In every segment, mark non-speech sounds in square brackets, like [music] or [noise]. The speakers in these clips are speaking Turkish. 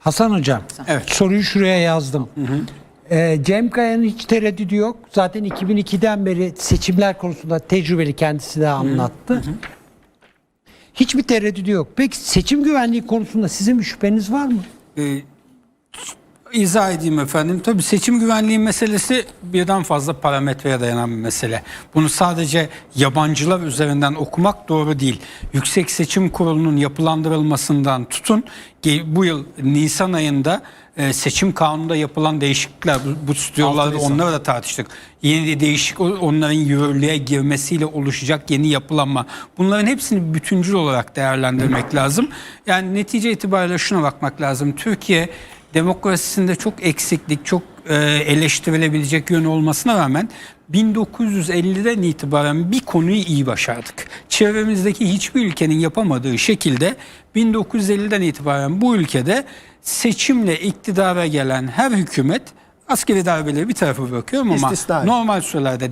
Hasan Hocam, Evet. soruyu şuraya yazdım. Ee, Cem Kaya'nın hiç tereddüdü yok. Zaten 2002'den beri seçimler konusunda tecrübeli kendisi de anlattı. Hiçbir tereddüdü yok. Peki seçim güvenliği konusunda sizin bir şüpheniz var mı? Ee, izah edeyim efendim. Tabii seçim güvenliği meselesi birden fazla parametreye dayanan bir mesele. Bunu sadece yabancılar üzerinden okumak doğru değil. Yüksek Seçim Kurulu'nun yapılandırılmasından tutun bu yıl Nisan ayında e, seçim kanununda yapılan değişiklikler bu, stüdyolarda onları da tartıştık. Yeni de değişik onların yürürlüğe girmesiyle oluşacak yeni yapılanma. Bunların hepsini bütüncül olarak değerlendirmek lazım. Yani netice itibariyle şuna bakmak lazım. Türkiye demokrasisinde çok eksiklik, çok e, eleştirilebilecek yön olmasına rağmen 1950'den itibaren bir konuyu iyi başardık. Çevremizdeki hiçbir ülkenin yapamadığı şekilde 1950'den itibaren bu ülkede seçimle iktidara gelen her hükümet askeri darbeleri bir tarafa bırakıyorum ama İstisnai. normal sürelerde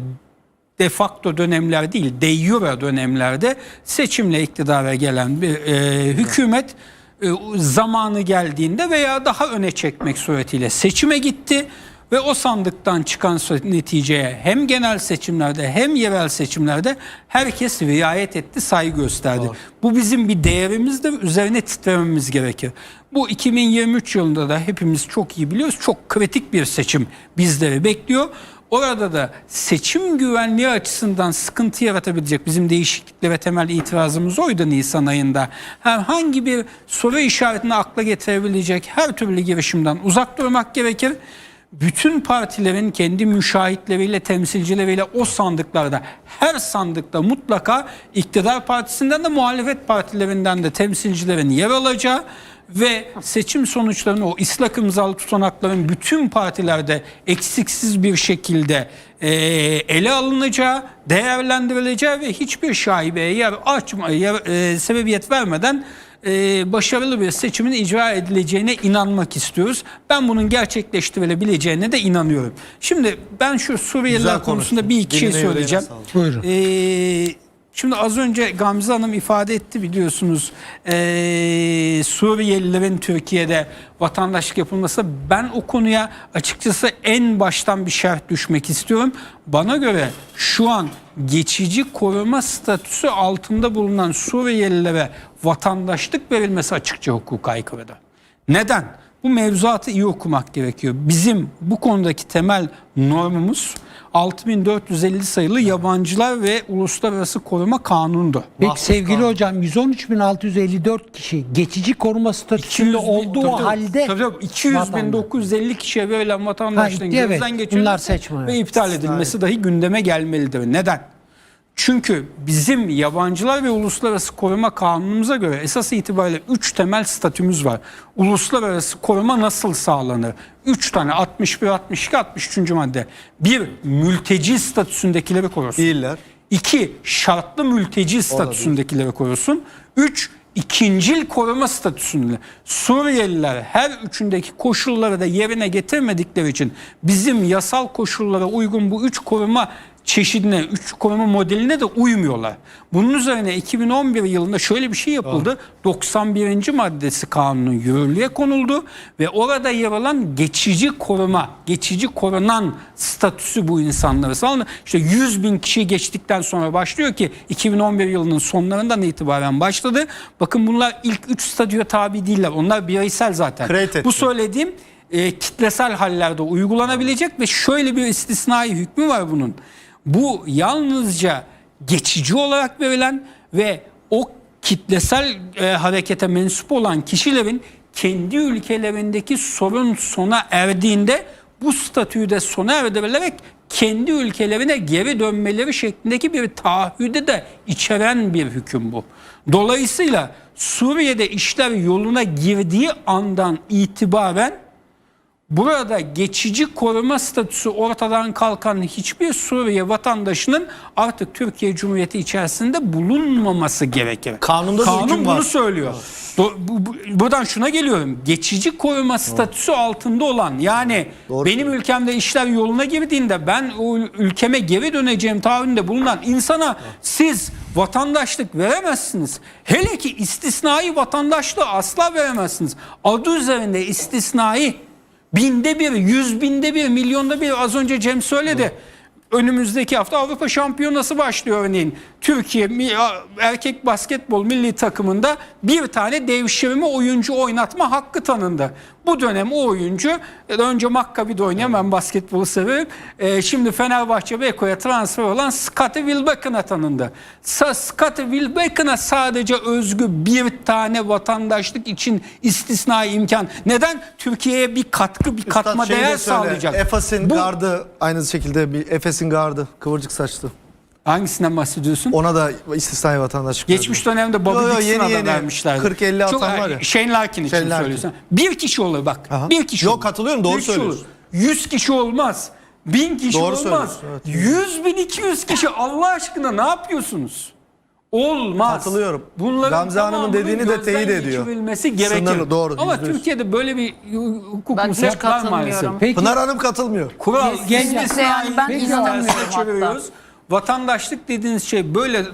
de facto dönemler değil, de jure dönemlerde seçimle iktidara gelen bir e, hükümet e, zamanı geldiğinde veya daha öne çekmek suretiyle seçime gitti ve o sandıktan çıkan neticeye hem genel seçimlerde hem yerel seçimlerde herkes riayet etti, saygı gösterdi. Bu bizim bir değerimizdir, üzerine titrememiz gerekir. Bu 2023 yılında da hepimiz çok iyi biliyoruz. Çok kritik bir seçim bizleri bekliyor. Orada da seçim güvenliği açısından sıkıntı yaratabilecek bizim değişikliklere temel itirazımız oydu Nisan ayında. Herhangi bir soru işaretini akla getirebilecek her türlü girişimden uzak durmak gerekir. Bütün partilerin kendi müşahitleriyle, temsilcileriyle o sandıklarda, her sandıkta mutlaka iktidar partisinden de muhalefet partilerinden de temsilcilerin yer alacağı ve seçim sonuçlarını o ıslak imzalı tutanakların bütün partilerde eksiksiz bir şekilde e, ele alınacağı, değerlendirileceği ve hiçbir şaibeye yer açma, yer, e, sebebiyet vermeden e, başarılı bir seçimin icra edileceğine inanmak istiyoruz. Ben bunun gerçekleştirilebileceğine de inanıyorum. Şimdi ben şu Suriyeliler konusunda bir iki şey Diline yüreğine söyleyeceğim. Buyurun. Ee, şimdi az önce Gamze Hanım ifade etti biliyorsunuz ee, Suriyelilerin Türkiye'de vatandaşlık yapılması ben o konuya açıkçası en baştan bir şerh düşmek istiyorum. Bana göre şu an geçici koruma statüsü altında bulunan Suriyelilere vatandaşlık verilmesi açıkça hukuka aykırıdır. Neden? Bu mevzuatı iyi okumak gerekiyor. Bizim bu konudaki temel normumuz 6450 sayılı yabancılar ve uluslararası koruma kanunudur. Peki Mahsus sevgili kanun. hocam 113.654 kişi geçici koruma statüsünde olduğu tabii, halde tabii, tabii, 200 bin vatandaş. 950 kişiye verilen vatandaşlığın Ha, evet, gözden geçirilmesi ve iptal edilmesi dahi gündeme gelmelidir. Neden? Çünkü bizim yabancılar ve uluslararası koruma kanunumuza göre esas itibariyle 3 temel statümüz var. Uluslararası koruma nasıl sağlanır? 3 tane 61, 62, 63. madde. Bir mülteci statüsündekileri korusun. Değiller. İki, şartlı mülteci statüsündekileri korusun. Üç, ikincil koruma statüsünde. Suriyeliler her üçündeki koşulları da yerine getirmedikleri için bizim yasal koşullara uygun bu üç koruma çeşidine, üç koruma modeline de uymuyorlar. Bunun üzerine 2011 yılında şöyle bir şey yapıldı. 91. maddesi kanunun yürürlüğe konuldu ve orada yer alan geçici koruma, geçici korunan statüsü bu insanlara sağlandı. İşte 100 bin kişi geçtikten sonra başlıyor ki 2011 yılının sonlarından itibaren başladı. Bakın bunlar ilk 3 statüye tabi değiller. Onlar bireysel zaten. Create Bu söylediğim e, kitlesel hallerde uygulanabilecek ve şöyle bir istisnai hükmü var bunun. Bu yalnızca geçici olarak verilen ve o kitlesel e, harekete mensup olan kişilerin kendi ülkelerindeki sorun sona erdiğinde bu statüyü de sona erdirilerek kendi ülkelerine geri dönmeleri şeklindeki bir taahhüde de içeren bir hüküm bu. Dolayısıyla Suriye'de işler yoluna girdiği andan itibaren Burada geçici koruma statüsü ortadan kalkan hiçbir Suriye vatandaşının artık Türkiye Cumhuriyeti içerisinde bulunmaması gerekir. Kanunda da Kanun bunu var. söylüyor. Do- bu- bu- buradan şuna geliyorum. Geçici koruma statüsü altında olan yani Doğru benim ülkemde işler yoluna girdiğinde ben o ülkeme geri döneceğim taahhüdünde bulunan insana siz vatandaşlık veremezsiniz. Hele ki istisnai vatandaşlığı asla veremezsiniz. Adı üzerinde istisnai binde bir, yüz binde bir, milyonda bir az önce Cem söyledi. Önümüzdeki hafta Avrupa Şampiyonası başlıyor örneğin. Türkiye erkek basketbol milli takımında bir tane devşirme oyuncu oynatma hakkı tanındı. Bu dönem o oyuncu e, önce Maccabi'de oynayan ben basketbolu severim. E, şimdi Fenerbahçe Beko'ya transfer olan Scottie Wilbeck'ına tanındı. Sa Scottie Wilbeck'ına sadece özgü bir tane vatandaşlık için istisnai imkan. Neden? Türkiye'ye bir katkı, bir katma Üstad şeyi de değer söyle, sağlayacak. Efes'in Bu- gardı aynı şekilde bir Efes'in gardı kıvırcık saçlı. Hangisinden bahsediyorsun? Ona da istisnai vatandaşlık Geçmiş verdi. dönemde Bobby Yo, yo, Dixon'a yeni da yeni. vermişlerdi. 40-50 atan Çok- var ya. Shane Larkin için Shane Larkin. söylüyorsun. Bir kişi olur bak. Aha. Bir kişi Yok, olur. katılıyorum, doğru Bir kişi söylüyorsun. olur. 100 kişi olmaz. 1000 kişi Doğru olmaz. evet. 100 bin 200 kişi Allah aşkına ne yapıyorsunuz? Olmaz. Katılıyorum. Bunların Gamze Hanım'ın dediğini de teyit ediyor. geçirilmesi gerekir. Sınırlı, doğru, Ama yüzde yüz. Türkiye'de böyle bir hukuk Ben hiç muslat var maalesef. Peki Pınar Hanım katılmıyor. Kural Genç- Yani ben inanamıyorum çeviriyoruz. Vatandaşlık dediğiniz şey böyle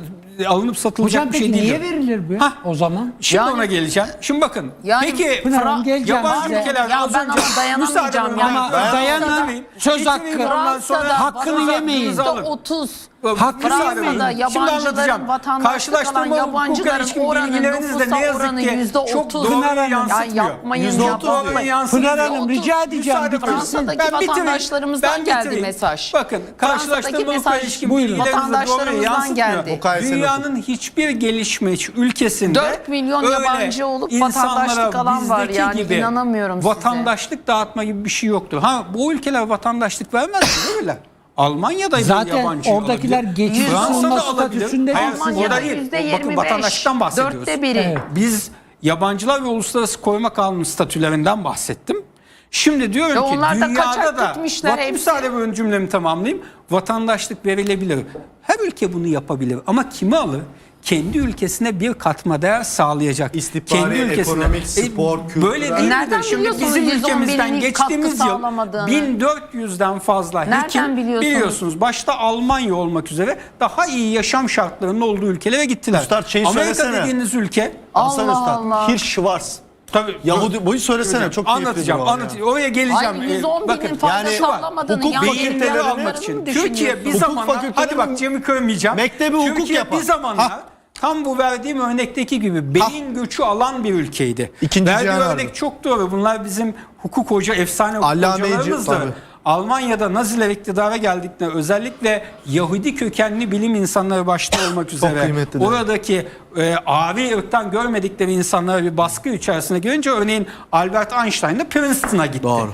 alınıp satılacak Hocam bir peki şey değil. niye verilir bu Hah. o zaman? Şimdi Yani- ona geleceğim. Şimdi bakın. Yani peki Pınar Hanım Fra- geleceğim yabancı size. ülkeler Ya az ben önce ama dayanamayacağım müsaade edin, yani. Dayanın. Dayanın. Söz hakkı. Fransa'da hakkını yemeyin. alın. %30 Hakkını Fransa'da. Fransa'da Şimdi yabancıların anlatacağım. vatandaşlık alan Karşılaştırma hukuka yabancıların ilişkin oranı bilgileriniz de ne yazık oranı ki %30. çok doğru Pınar Hanım. yansıtmıyor. Ya yapmayın, Yüzde yapmayın. otuz yansıtmıyor. Pınar Hanım rica edeceğim Müsaade bitirsin. Fransa'daki Ben bitireyim. vatandaşlarımızdan Ben geldi bitireyim. mesaj. Bakın Fransa'daki karşılaştırma hukuka mesaj ilişkin Buyurun. bilgileriniz de doğru vatandaşlarımızdan yansıtmıyor. geldi. Mukayeseli Dünyanın hiçbir gelişmiş ülkesinde 4 milyon öyle yabancı olup insanlara vatandaşlık alan var bizdeki yani. gibi İnanamıyorum size. Vatandaşlık dağıtma gibi bir şey yoktur. Ha bu ülkeler vatandaşlık vermez mi? Öyle. Almanya'da Zaten yabancı oradakiler alabilir. geçici Fransa'da olma alabilir. statüsünde Hayır. Almanya'da orada değil. Bakın 25. vatandaşlıktan bahsediyoruz. Dörtte biri. Evet. Biz yabancılar ve uluslararası koruma kanunu statülerinden bahsettim. Şimdi diyorum Ve ki onlar da dünyada kaçak da gitmişler bak, hepsi. müsaade buyurun cümlemi tamamlayayım. Vatandaşlık verilebilir. Her ülke bunu yapabilir ama kimi alır? Kendi ülkesine bir katma değer sağlayacak. İstihbari, Kendi ülkesine. ekonomik, spor, kültürel. Böyle değil E mi nereden de? Şimdi biliyorsunuz bizim 111'inin ülkemizden katkı geçtiğimiz yıl sağlamadığını? 1400'den fazla Nereden hekim biliyorsunuz? biliyorsunuz başta Almanya olmak üzere daha iyi yaşam şartlarının olduğu ülkelere gittiler. Üstad şeyi Amerika söylesene. dediğiniz ülke Hasan Allah Üstad. Allah. Hirsch Schwarz. Tabii. Yahudi boyu söylesene çok keyifli Anlatacağım. bir olay Anlatacağım. Oraya geleceğim. Ee, 110 bakın, binin fazla yani sağlamadığını hukuk yani fakültelerinin- almak için. Türkiye bir Hukuk zamanlar hadi bak Cem'i kövmeyeceğim. Mektebi hukuk Türkiye yapan. bir zamanlar Ha. Tam bu verdiğim örnekteki gibi beyin göçü alan bir ülkeydi. İkinci Verdiği örnek çok doğru. Bunlar bizim hukuk hoca efsane hukuk tabii. Almanya'da Naziler iktidara geldiklerinde özellikle Yahudi kökenli bilim insanları başta [coughs] olmak üzere oradaki e, ari ırktan görmedikleri insanlara bir baskı içerisine girince örneğin Albert Einstein de Princeton'a gitti. Doğru.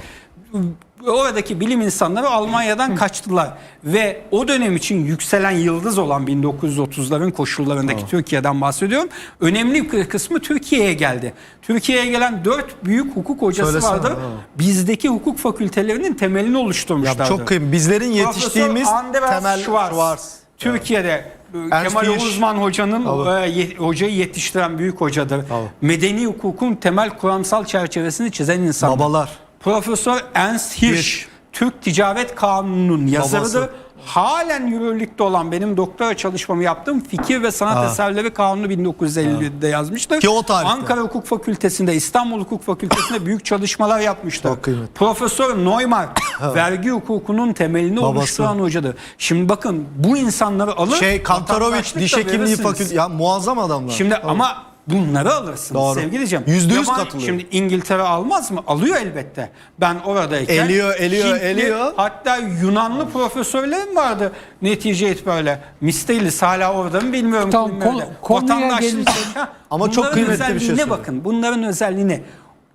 Oradaki bilim insanları Almanya'dan kaçtılar ve o dönem için yükselen yıldız olan 1930'ların koşullarındaki Türkiye'den bahsediyorum. Önemli bir kısmı Türkiye'ye geldi. Türkiye'ye gelen dört büyük hukuk hocası Söylesene, vardır. ha. Bizdeki hukuk fakültelerinin temelini Ya oluşturmuşlardı. çok kıymetli. Bizlerin yetiştiğimiz Profesör Andreas temel Schwarz. Schwarz. Türkiye'de e, Ernst Kemal Hirsch. Uzman hocanın e, ye- hocayı yetiştiren büyük hocadır. Medeni hukukun temel kuramsal çerçevesini çizen insan. Babalar. Profesör Ernst Hirsch, Hirsch. Türk Ticaret Kanunu'nun yazarıdır. Halen yürürlükte olan benim doktora çalışmamı yaptığım Fikir ve Sanat Ha. Eserleri Kanunu 1950'de yazmıştır. Ki o tarihte. Ankara Hukuk Fakültesi'nde, İstanbul Hukuk Fakültesi'nde [coughs] büyük çalışmalar yapmıştır. Profesör Neumark [coughs] vergi hukukunun temelini Babası. oluşturan hocadır. Şimdi bakın bu insanları alır. Şey da diş hekimliği fakültesi. Ya muazzam adamlar. Şimdi ama bunları alırsınız Doğru. sevgili Cem. Yüzde yüz katılıyorum. Şimdi İngiltere almaz mı? Alıyor elbette. Ben oradayken. Eliyor, eliyor, Hintli, eliyor. Hatta Yunanlı profesörlerim vardı netice itibariyle. Mistelis hala orada mı bilmiyorum. Tamam, konu- konuya Vatandaşlık- [laughs] Ama çok kıymetli bir şey söylüyor. bakın. Bunların özelliğine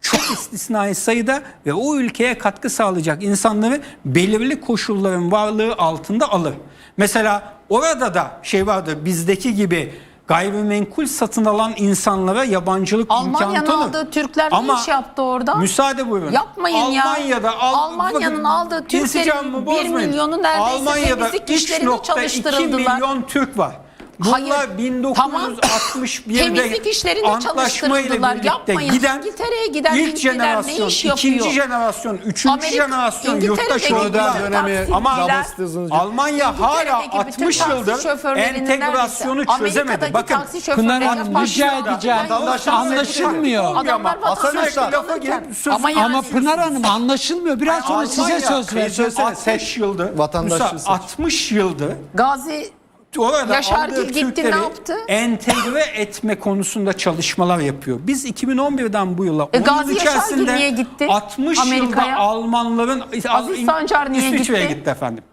çok istisnai sayıda ve o ülkeye katkı sağlayacak insanları belirli koşulların varlığı altında alır. Mesela orada da şey vardır bizdeki gibi gayrimenkul satın alan insanlara yabancılık imkanı Almanya'nın tanır. aldığı Türkler Ama ne iş yaptı orada? Müsaade buyurun. Yapmayın ya. Almanya'da al- Almanya'nın aldığı Türklerin insicamımı bir bozmayın. milyonu neredeyse Almanya'da temizlik işlerinde 3.2 çalıştırıldılar. milyon Türk var. Bunlar Hayır, tamam. 1961'de Temizlik işlerinde çalıştırıldılar. Yapmayın. giden İngiltere'ye giden ilk Hintliler ne jenerasyon, iş ikinci jenerasyon, üçüncü Amerika- jenerasyon yurttaş oldular. Dönemi Ama. Almanya hala İngiltere'deki bütün 60 taksi yıldır şoförlerinin entegrasyonu çözemedi. Bakın Pınar Hanım rica edeceğim. Anlaşılmıyor. Adamlar Hasan Usta. lafa gelip söz- Ama Pınar Hanım anlaşılmıyor. Biraz sonra size söz söylesene, 60 yıldır, seç. 60 yıldır Gazi orada Yaşar Gil gitti, Türkleri ne yaptı? entegre etme konusunda çalışmalar yapıyor. Biz 2011'den bu yıla E, 10 Gazi yıl Yaşar Gil içerisinde niye gitti 60 yılda Amerika'ya? Almanların Aziz Sancar niye İsviçre'ye gitti? gitti efendim.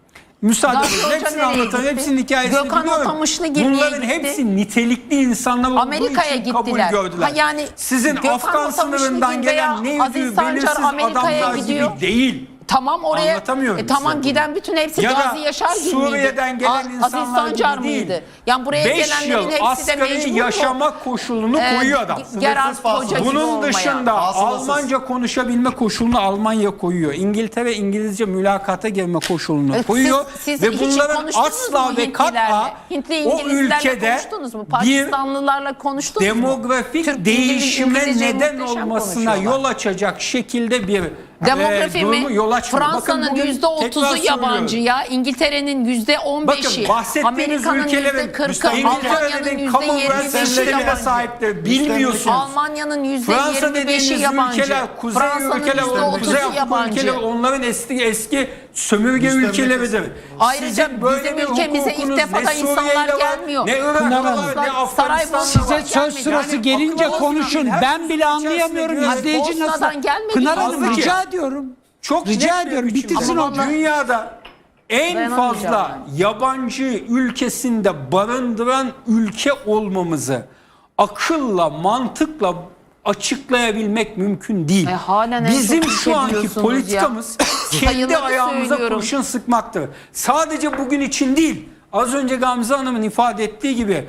Müsaade Gazi edin. Hoca Hepsini nereye anlatalım. gitti? Hepsinin hikayesini Gökhan biliyorum. Atamışlıgil niye Bunların gitti? hepsi nitelikli insanlar olduğu Amerika'ya için kabul gittiler. gördüler. Ha, yani Sizin Gökhan Afgan sınırından veya gelen ne Aziz Sancar belirsiz Amerika'ya adamlar gidiyor. gibi değil. Tamam oraya Anlatamıyorum e, tamam size. giden bütün hepsi Ya Gazi Yaşar gibi Suriye'den miydi? gelen A- Aziz insanlar Sancar gibi değil. mıydı? Yani buraya 5 gelenlerin yıl hepsi de mecbur mu? yaşama koşulunu Ee, koyuyor adam. Gerard Sınırsız Hoca gibi Bunun olmayan. dışında Asılsız. Almanca konuşabilme koşulunu Almanya koyuyor. İngiltere İngilizce mülakata girme koşulunu E, koyuyor. siz, siz ve hiç bunların konuştunuz asla mu ve Hintlilerle? kat'a Hintli o İngilizlerle ülkede konuştunuz mu? bir Pakistanlılarla konuştunuz mu? demografik Türk değişime İngilizceyi neden muhteşem olmasına konuşuyorlar. yol açacak şekilde bir Demografi e, mi? yol açmıyor. Fransa'nın yüzde otuzu yabancı ya. İngiltere'nin yüzde on beşi. Amerika'nın yüzde kırkı. Almanya'nın yüzde yirmi beşi yabancı. sahiptir. Bilmiyorsunuz. Almanya'nın yüzde yirmi beşi yabancı. ülkeler, kuzey Fransa'nın yüzde otuzu yabancı. ülkeler onların eski eski sömürge Müstemlekesi. ülkeleridir. Ayrıca Sizin böyle bizim bir ülkemize ilk hukukunuz defa ne da insanlar Suriye'yle var, gelmiyor. Ne Irak'ta var, ne Afganistan'da var. Size gelmedi. söz sırası Yani gelince akıl konuşun. olmayan Ben bile anlayamıyorum. içerisinde İzleyici nasıl? Bosna'dan gelmedi. Pınar Hanım Fazla rica ediyorum. Çok Rica net bir ediyorum, biçimde. bitirsin Ama hocam. Dünyada en Dayanamayacağım fazla yabancı ülkesinde barındıran ülke olmamızı akılla, mantıkla açıklayabilmek mümkün değil. E, halen en Bizim şu anki politikamız [laughs] kendi Sayıları ayağımıza söylüyorum. kurşun sıkmaktır. Sadece bugün için değil. Az önce Gamze Hanım'ın ifade ettiği gibi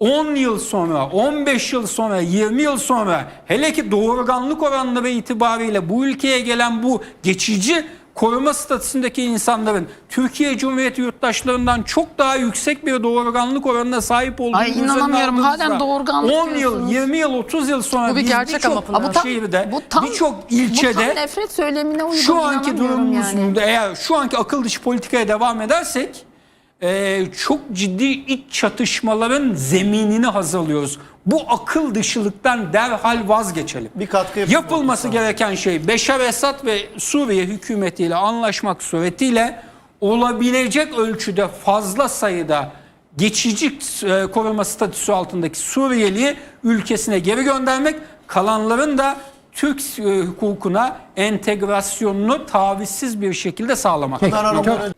10 yıl sonra, 15 yıl sonra, 20 yıl sonra hele ki doğurganlık oranları itibariyle bu ülkeye gelen bu geçici koruma statüsündeki insanların Türkiye Cumhuriyeti yurttaşlarından çok daha yüksek bir doğurganlık oranına sahip olduğunu Ay, inanamıyorum. Halen doğurganlık 10 yıl, diyorsunuz. 20 yıl, 30 yıl sonra Bu bir biz gerçek ama birçok Pınar. Bu tam- şehirde, bu tam- birçok Bu tam ilçede nefret söylemine uygun. şu anki durumumuzda yani. eğer şu anki akıl dışı politikaya devam edersek e, çok ciddi iç çatışmaların zeminini hazırlıyoruz. Bu akıl dışılıktan derhal vazgeçelim. Bir katkı Yapılması gereken şey Beşar Esad ve Suriye hükümetiyle anlaşmak suretiyle olabilecek ölçüde fazla sayıda geçici e, koruma statüsü altındaki Suriyeliyi ülkesine geri göndermek, kalanların da Türk e, hukukuna entegrasyonunu tavizsiz bir şekilde sağlamak. Hanım,